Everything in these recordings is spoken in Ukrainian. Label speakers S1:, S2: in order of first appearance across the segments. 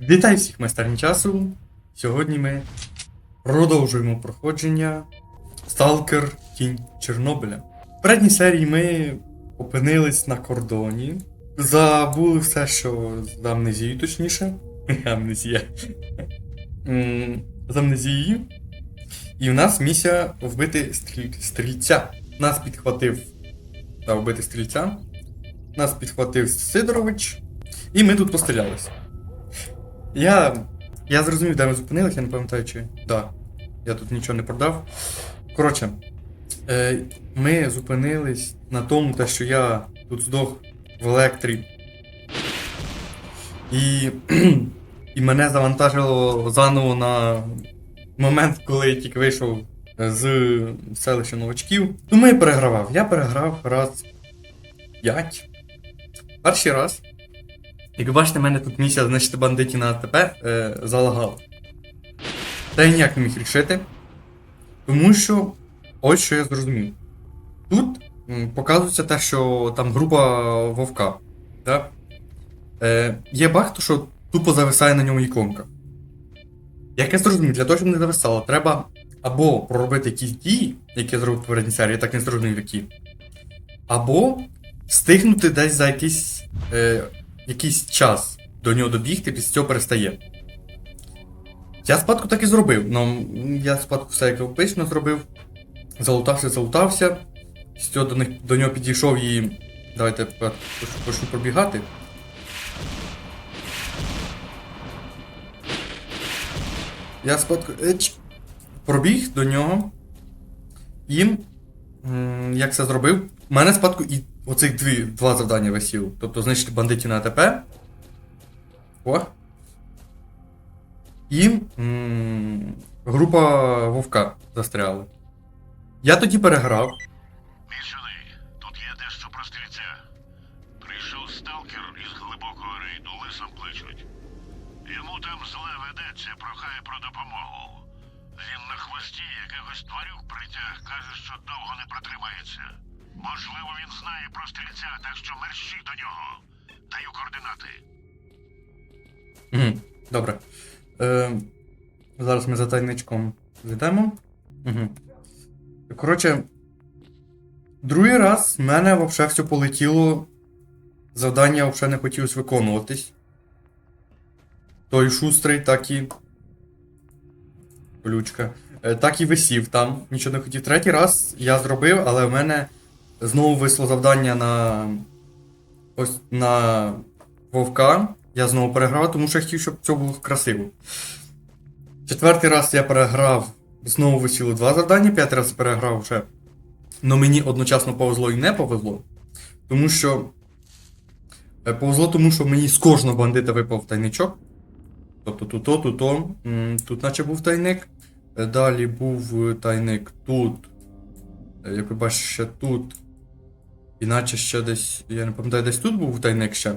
S1: Вітаю всіх майстерні часу. Сьогодні ми продовжуємо проходження Сталкер Тінь Чорнобиля. В передній серії ми опинились на кордоні. Забули все, що з амнезією, точніше. Амнезія. З амнезією. І в нас місія вбити стріль- стрільця. Нас підхватив та вбити стрільця. Нас підхватив Сидорович. І ми тут пострілялись. Я. Я зрозумів, де ми зупинилися, я не пам'ятаю, чи. Да. Я тут нічого не продав. Коротше, е, ми зупинились на тому, те, що я тут здох в електрі. І. І мене завантажило заново на момент, коли я тільки вийшов з селища новачків. Тому я перегравав. Я переграв раз 5. Перший раз. Як ви бачите, в мене тут місія знищити бандитів на АТП е, залагала. Та я ніяк не міг рішити. Тому що ось що я зрозумів. Тут м, показується те, що там група вовка. Да? Е, є баг, то, що тупо зависає на ньому іконка. Як я зрозумів, для того, щоб не зависало, треба або проробити якісь дії, які я зробив в попередній серії, я так не зрозумів які. Або встигнути десь за якийсь, е, якийсь час до нього добігти, після цього перестає. Я спадку так і зробив. Ну, я спадку все як обично зробив. Залутався, залутався. З цього до, них, до нього підійшов і. Давайте тепер поч- почну пробігати. Я спадку. Еч, пробіг до нього. І. м, Як це зробив? У мене спадку і оцих дві, два завдання висів. Тобто знищити бандитів на АТП. О. І м, група Вовка застряла. Я тоді переграв.
S2: Мішаний, тут є дещо про стрільця. Прийшов сталкер із глибокого рейду, лисом кличуть. Йому там зле ведеться, прохає про допомогу. Він на хвості якихось тварюк притяг, каже, що довго не протримається. Можливо, він знає про стрільця, так що мерщій до нього. Даю координати.
S1: Добре. Е, зараз ми за тайничком зайдемо. Угу. Коротше, другий раз в мене взагалі все полетіло. Завдання взагалі не хотілося виконуватись. Той шустрий, так і. Колючка. Е, так і висів там. Нічого не хотів. Третій раз я зробив, але в мене знову висло завдання на. Ось на Вовка. Я знову переграв, тому що я хотів, щоб це було красиво. Четвертий раз я переграв, знову висіло два завдання, п'ятий раз переграв вже. Но мені одночасно повезло і не повезло. Тому що. е, Повезло, тому що мені з кожного бандита випав тайничок. Тобто тут, то, тут, наче був тайник. Е, Далі був тайник тут. Е, Як ви бачите, ще тут. Іначе ще десь. Я не пам'ятаю, десь тут був тайник ще.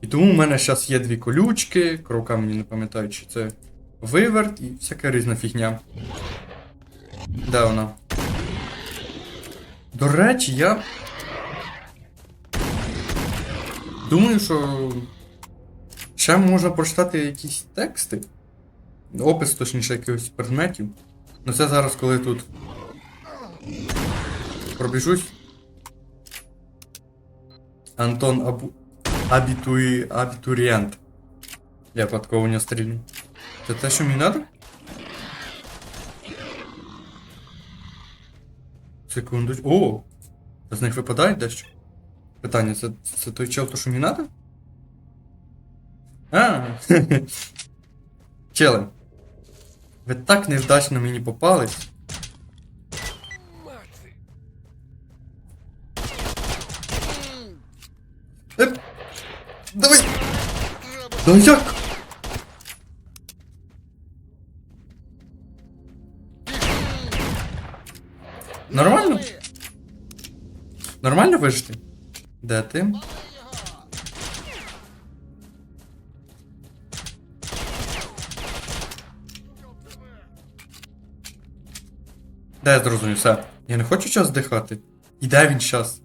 S1: І тому в мене зараз є дві колючки, крока мені не пам'ятаю, чи це виверт і всяка різна фігня. Де вона? До речі, я. Думаю, що. Ще можна прочитати якісь тексти. Опис, точніше, якихось предметів. Ну це зараз, коли тут. Пробіжусь. Антон Абу... Абітуї... Абітурієнт. Я випадково не стрільну. Це те, що мені надо? Секунду. О! З них випадає дещо? Питання, це, це той чел, то що мені надо? А, Челе. Ви так невдачно мені попались. Да як? Нормально? Нормально вижити? Де ти? Де я зрозумів все? Я не хочу час здихати. І де він щас?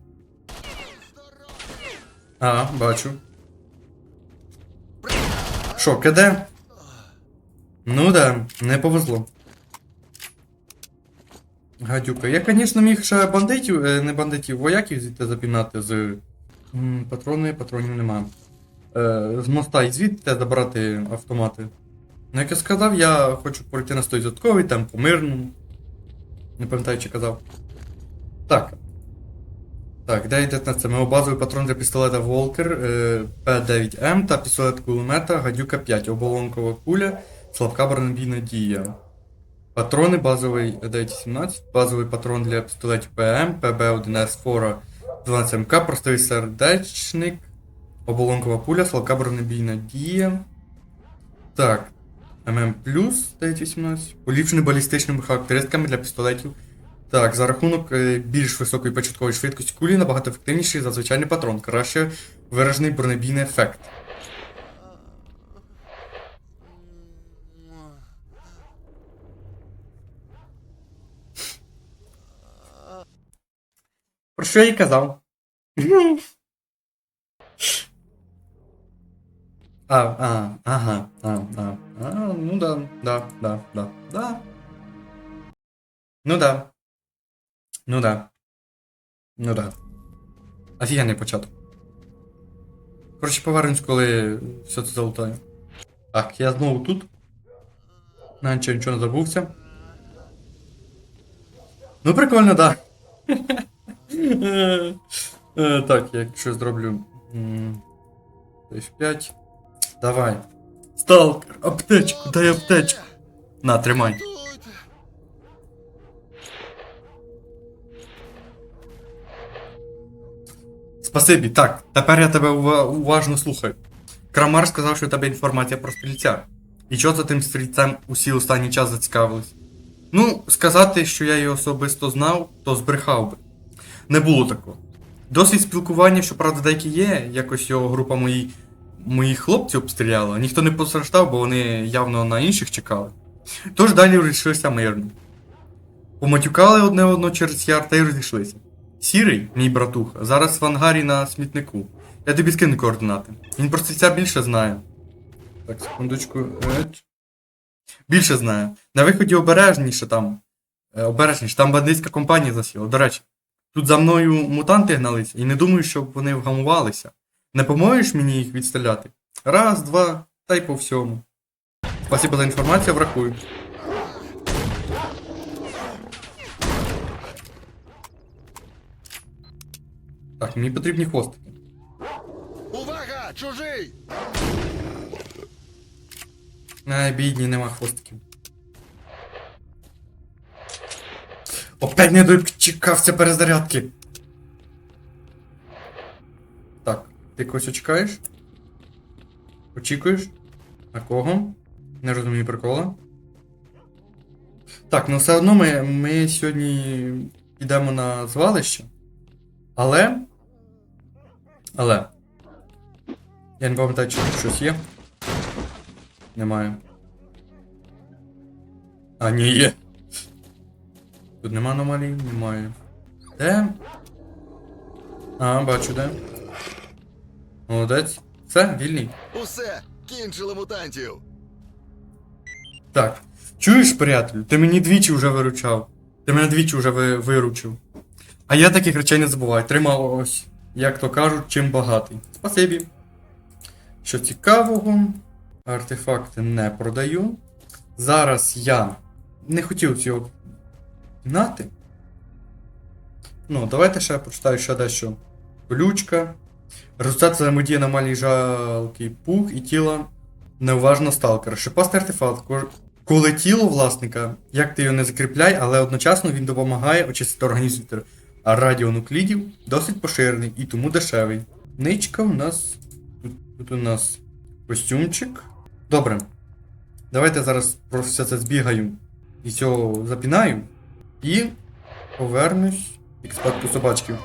S1: А, бачу. Що, КД? Ну да, не повезло. Гадюка. Я, звісно, міг ще бандитів, е, не бандитів, вояків звідти запінати з. Патрони, патронів нема. Е, з моста і звідти забрати автомати. Ну, як я сказав, я хочу пройти на 100% там по мирному. Не пам'ятаю, чи казав. Так. Так, де йде на це? Патрон для пістолета Волкер е, П9М та пістолет кулемета Гадюка 5, оболонкова куля, слабка бронебійна дія. Патрони базовий 917, базовий патрон для пістолетів ПМ, ПБ1С Фора 12МК, простий сердечник, оболонкова пуля, слабка бронебійна дія. Так. ММ плюс 918, поліпшений балістичними характеристиками для пістолетів. Так, за рахунок е, більш високої початкової швидкості кулі набагато ефективніший за звичайний патрон, краще виражений бронебійний ефект. Про що я й казав? А, а, ага, а, а, а, ну да, да, да, да, да. Ну да. Ну да. Ну да. Офігенний початок. Коротше, повернусь, коли все це залутаю. Так, я знову тут. Наче нічого не забувся. Ну, прикольно, да. Е, Так, я якщо зроблю. F5. Давай. Сталкер, аптечку, дай аптечку. На, тримай. Спасибі, так, тепер я тебе уважно слухаю. Крамар сказав, що у тебе інформація про стрільця. І чого за тим стрільцем усі останній час зацікавились? Ну, сказати, що я його особисто знав, то збрехав би. Не було такого. Досить спілкування, що правда деякі є, якось його група мої, моїх хлопців обстріляла. Ніхто не постраждав, бо вони явно на інших чекали. Тож далі розійшлися мирно. Поматюкали одне одного через яр та й розійшлися. Сірий, мій братуха, зараз в ангарі на смітнику. Я тобі скину координати. Він про стрільця більше знає. Так, секундочку. Більше знає. На виході обережніше там. Е, обережніше, там бандитська компанія засіла. До речі, тут за мною мутанти гналися і не думаю, щоб вони вгамувалися. Не поможеш мені їх відстріляти? Раз, два, та й по всьому. Спасибо за інформацію, врахую. Так, мені потрібні хвостики.
S3: Увага! Чужий!
S1: Ай, бідні, нема хвостиків. Опять не дочекався перезарядки. Так, ти когось очікаєш? Очікуєш? На кого? Не розумію прикола. Так, ну все одно ми, ми сьогодні йдемо на звалище. Але. Але. Я не пам'ятаю, чи тут щось є. Немає. А, ні, є. Тут нема аномалій? Немає. Де? А, бачу, де. Молодець. Все, вільний.
S3: Усе! Кінчили мутантів!
S1: Так. Чуєш, приятелю, ти мені двічі вже виручав. Ти мене двічі вже ви, виручив. А я таких речей не забуваю. Тримав ось, як то кажуть, чим багатий. Спасибі. Що цікавого, артефакти не продаю. Зараз я не хотів цього знати. Ну, давайте ще прочитаю ще дещо. Колючка. Результат взаємодії аномалій жалкий пух і тіла неуважно сталкера. Шипастий артефакт. Коли тіло власника, як ти його не закріпляй, але одночасно він допомагає очистити організм від радіонуклідів, досить поширений і тому дешевий. Ничка у нас. Тут, тут у нас костюмчик. Добре. Давайте зараз про все це збігаю і цього запінаю. І повернусь як спадку собачків.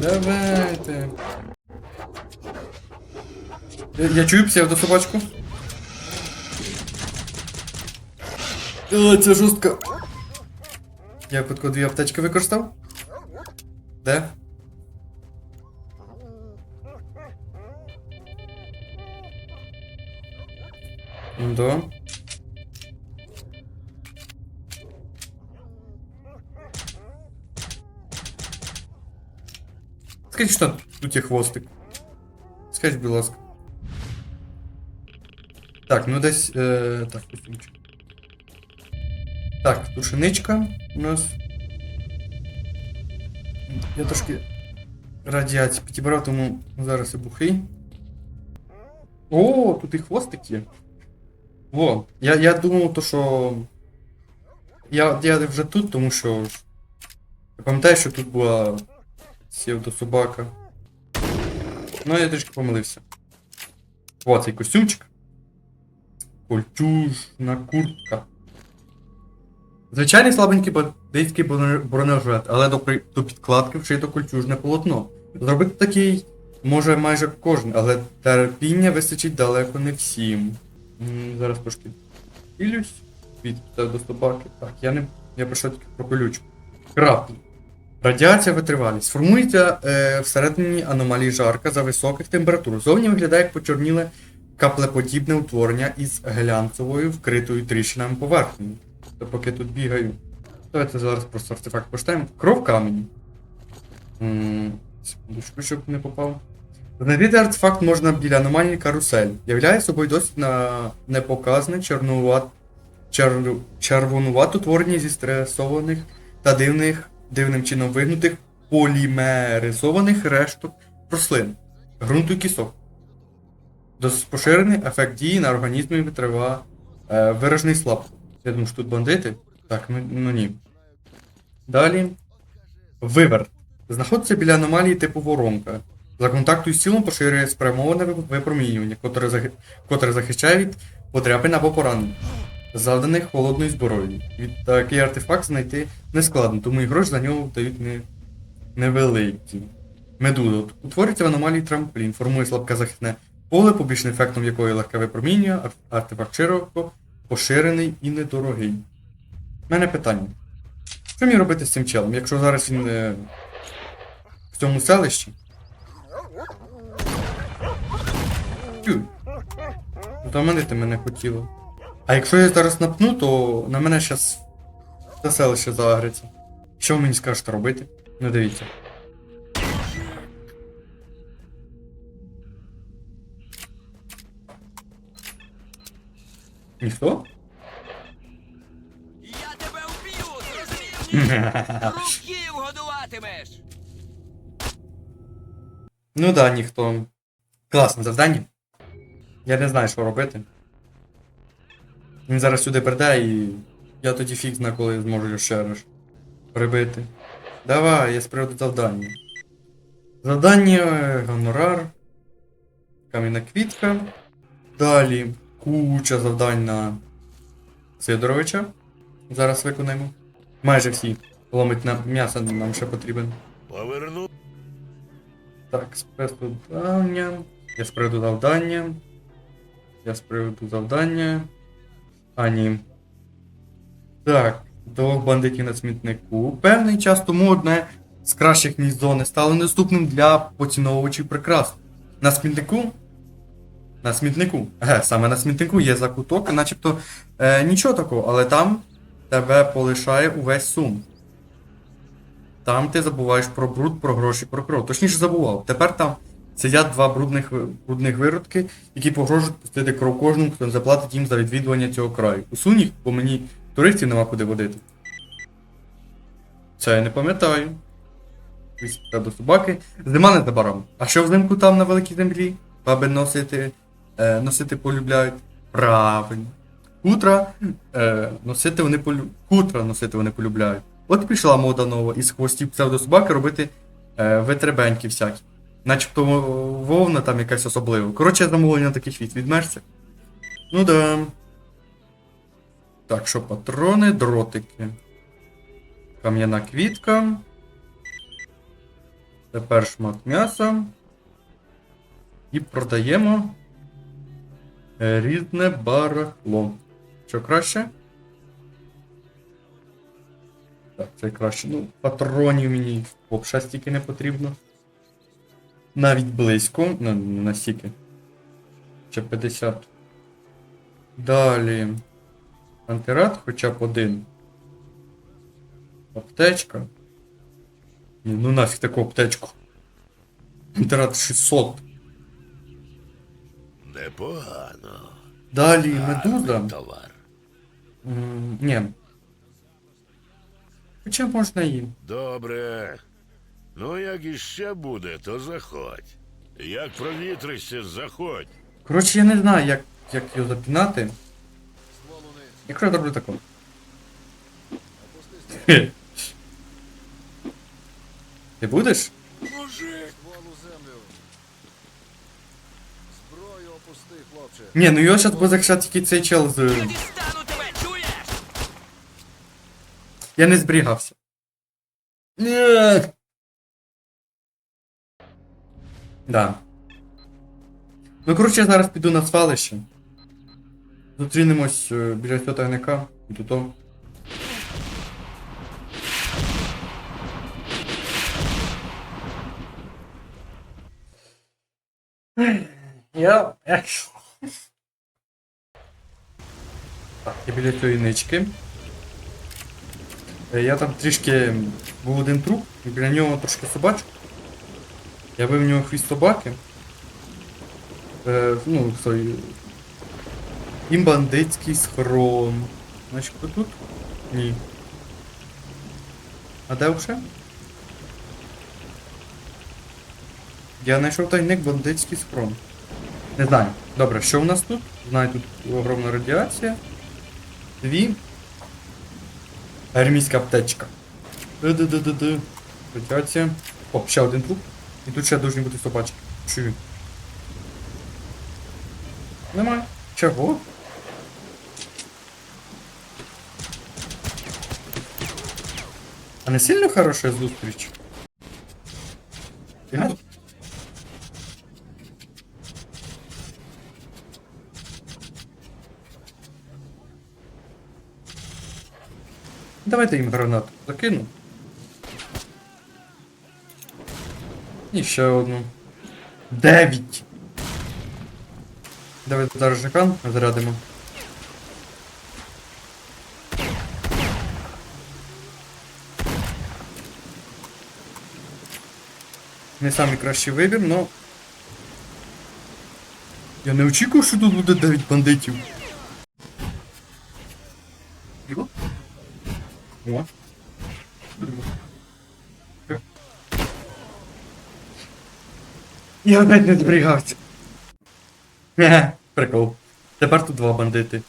S1: Давайте. Я, я чую псевдособачку. О, Э, Це жорстко. Я кутку дві аптечки використав. Де? Да. Скажи, что У тебя хвостик. Скажи, будь. Так, ну дай. Э, так, кусочек. Так, тушеничка у нас. Я трошки радіації підібрав, тому зараз і бухий. О, тут і хвостик є. Во, я, я думав, то що. Я, я вже тут, тому що. Я пам'ятаю, що тут була псевдособака. Ну, я трішки помилився. О, цей костюмчик. Кольчужна куртка. Звичайний слабенький бандитський бронежилет, але до, до підкладки вшито кольчужне полотно. Зробити такий може майже кожен, але терпіння вистачить далеко не всім. Зараз трошки пілюсь від до собаки. Так, я не. Я пройшов тільки про колючку. Краплі. Радіація витривалість. Формується е, всередині аномалії жарка за високих температур. Зовні виглядає як почорніле каплеподібне утворення із глянцевою вкритою тріщинами поверхнею. То поки тут бігаю. Давайте зараз просто артефакт почитаємо. Кров камені. Секундочку, щоб не попав. Знайти артефакт можна біля аномальної карусель. Являє собою досить на непоказне чорнуват... чер... червонувато творення зі стресованих та дивних, дивним чином вигнутих полімеризованих решток рослин, ґрунту і кісок. Досить поширений ефект дії на організмі витриває е, виражений слабко. Я думаю, що тут бандити. Так, ну, ну ні. Далі. Виверт. Знаходиться біля аномалії типу воронка. За контакту з тілом поширює спрямоване випромінювання, котре, захи- котре захищає від подряпин або поранень, завданих холодною зброєю. Від такий артефакт знайти нескладно, тому і гроші за нього дають не, невеликі. Медуза. Утворюється в аномалії трамплін, формує слабке захисне поле, побічним ефектом якої легке випромінює, артефакт широко поширений і недорогий. У мене питання. Що мені робити з цим челом, якщо зараз він е, в цьому селищі? Тю. Заманити мене хотіло. А якщо я зараз напну, то на мене щас це селище загриться. Що ви мені скажете робити? Ну дивіться. Ніхто?
S4: Я тебе вб'ю! Зрозумів? Руків годуватимеш!
S1: Ну да, ніхто. Класне завдання. Я не знаю, що робити. Він зараз сюди прийде і. Я тоді фіг знаю, коли зможу ще раз прибити. Давай, я з приводу завдання. Завдання гонорар. Кам'яна квітка. Далі куча завдань на Сидоровича. Зараз виконаємо. Майже всі. Ломить на м'ясо нам ще потрібен.
S3: Поверну.
S1: Так, з приводу завдання. Я з приводу завдання. Я з приводу завдання. А, ні. Так, двох бандитів на смітнику. Певний час тому одне з кращих місць зони стало доступним для поціновувачів прикрас. На смітнику. На смітнику. Еге, саме на смітнику є закуток, начебто е, нічого такого, але там тебе полишає увесь сум. Там ти забуваєш про бруд, про гроші, про кров. Точніше забував. Тепер там сидять два брудних, брудних виродки, які погрожують пустити кров кожному, хто заплатить їм за відвідування цього краю. Усунь їх, бо мені туристів нема куди водити. Це я не пам'ятаю. До собаки. Зима не забаром. А що взимку там на великій землі? Баби носити, е, носити полюбляють. Правильно. Хутра е, носити вони полю... Хутра носити вони полюбляють. От пішла мода нова із хвостів псевдособаки робити е, витребеньки всякі. Начебто вовна там якась особлива. Коротше, замовлення таких від відмежця. Ну да. Так, що патрони, дротики. Кам'яна квітка. Тепер шмат м'яса. І продаємо е, різне барахло. Що краще? Так, це краще. Ну, патронів мені взагалі стільки не потрібно. Навіть близько. Ну, не настільки. Ще 50. Далі. Антирад хоча б один. Аптечка. Ні, ну нафіг таку аптечку. Антирад 600.
S2: Непогано.
S1: Далі медуза.
S2: Товар.
S1: М, Ні. Хоча можна і.
S2: Добре. Ну, як іще буде, то заходь. Як провітришся, заходь.
S1: Коротше, я не знаю, як, як його запінати. Якщо я зроблю тако. Ти будеш? Ні, ну його зараз буде захищати тільки цей чел з.
S4: Я
S1: не зберігався. Ні. Да. Ну, коротше, я зараз піду на свалище. Зустрінемось е, біля цього тайника і тут. о. Я. Так, я біля цієї нички. Е, Я там трішки був один труп, і біля нього трошки собачок. Я бив в нього хвіст собаки. Е, ну, той. І бандитський схрон. Значить, тут? Ні. А де вже? Я знайшов тайник бандитський схрон. Не знаю. Добре, що у нас тут? Знаю, тут огромна радіація. Дві. Армійська аптечка. Ду-ду-ду-ду-ду. Радіація. О, ще один труп. І тут ще должні бути собачки. Чую. Немає. Чого? А не сильно хороша зустріч? Я... Давайте їм гранату закину. І ще одну. Дев'ять. Давайте зараз жакан зарядимо. Не самий кращий вибір, но. Я не очікував, що тут буде 9 бандитів. О. Я опять не зберігався. Прикол. Тепер тут два бандити.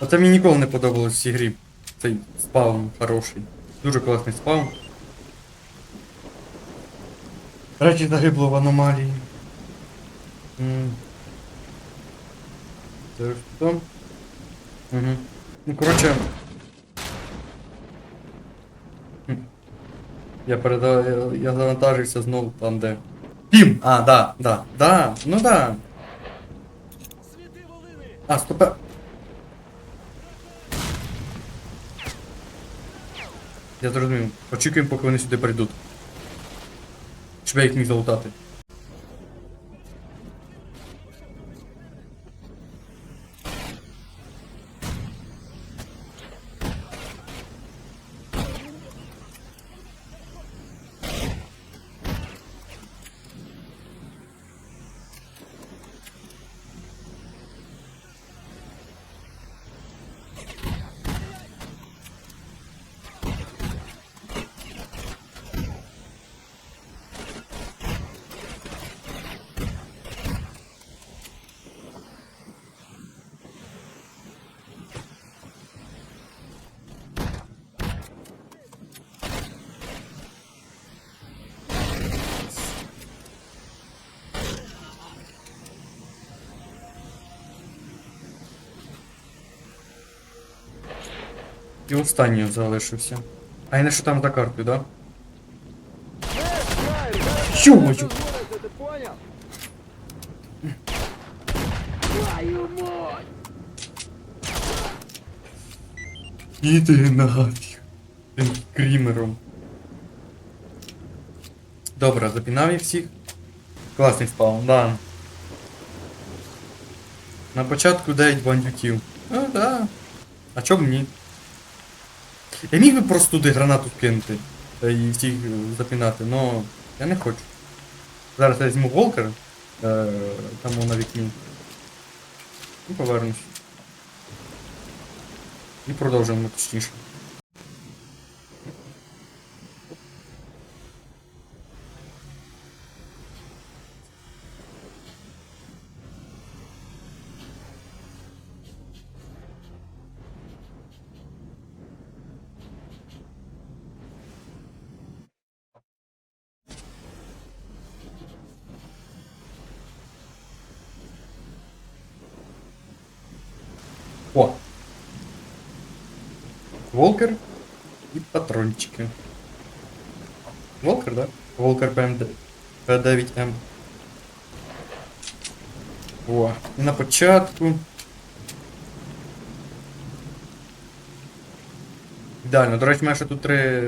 S1: Оце мені ніколи не подобалось в цій грі. Цей спаун хороший. Дуже класний спаун. Речі загибло в аномалії. Ж що? Угу. Ну, коротше. Я передав. Я, я завантажився знову там, де. Пім! А, да, да, да, ну да. А, стопе. Я зрозумів. Очікуємо, поки вони сюди прийдуть. Щоб я їх міг залутати. І останній залишився. А я не що там за картою, да? Ё-моё! Іди нафіг. Тим крімером. Добре, запінав їх всіх. Класний спаун, да. На початку 9 бандюків. Ну да. А чоб ні? Я міг би просто туди гранату кинути і всіх е, запінати, но я не хочу. Зараз я візьму волкер, е, там на вікні. І повернусь. І продовжуємо точніше. Волкер ПМД. П9М. О, і на початку. Ідеально, до речі, мене ще тут три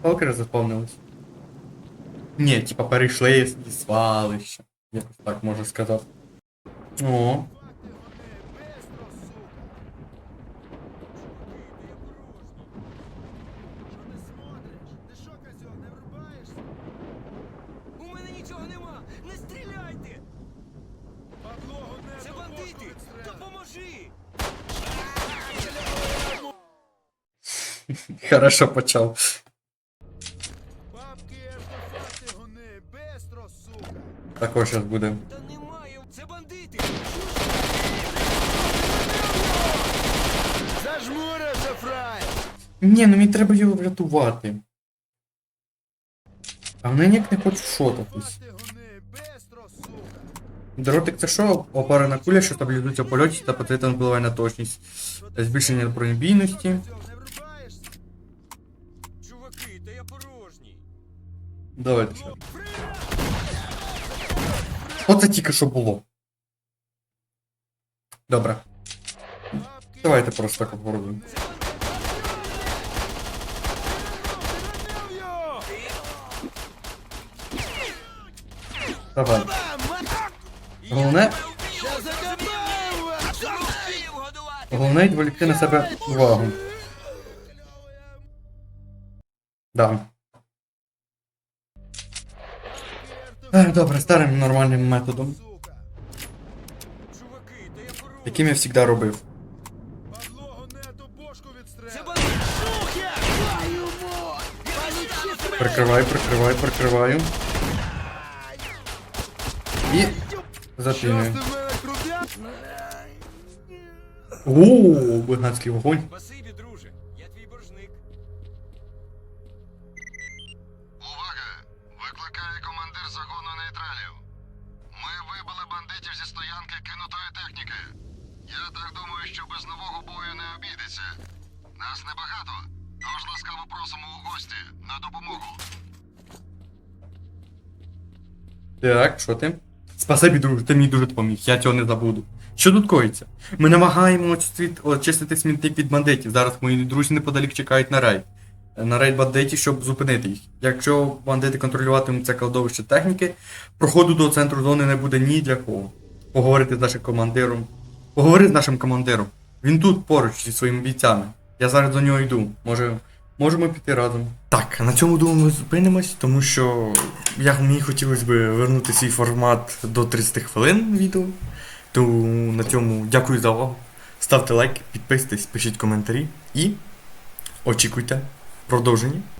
S1: сталкери заповнились. Ні, типа перейшли з свалища. Якось так можна сказати. О, хорошо почав. Також зараз буде.
S4: Це бандити!
S3: Зажмурився, фрай!
S1: Ні, ну мені треба його врятувати. А вони ніяк не хочуть шотатись. Дротик це що? Опарена куля, що стабілізується в польоті та потрібно впливає на точність. Збільшення бронебійності. Давайте ще. Оце тільки що було. Добре. Давайте просто так попробуємо. Давай. Головне-! Головне відволікти на себе увагу. Да. Добре, старим нормальним методом, яким я завжди робив. Прикриваю, прикриваю, прикриваю. І запінюю. Ооо, бигнацький вогонь.
S2: Гості на допомогу.
S1: Так, що ти? Спасибі, друже, ти мені дуже допоміг, я цього не забуду. Що тут коїться? Ми намагаємо очистити смітник від бандитів. Зараз мої друзі неподалік чекають на рейд. На рейд бандитів, щоб зупинити їх. Якщо бандити контролюватимуть це кладовище техніки, проходу до центру зони не буде ні для кого. Поговорити з нашим командиром. Поговори з нашим командиром. Він тут поруч зі своїми бійцями. Я зараз до нього йду. Може, можемо піти разом. Так, на цьому думаю, ми зупинимось, тому що я, мені хотілося б вернути свій формат до 30 хвилин відео. Тому на цьому дякую за увагу. Ставте лайк, підписуйтесь, пишіть коментарі і очікуйте продовження.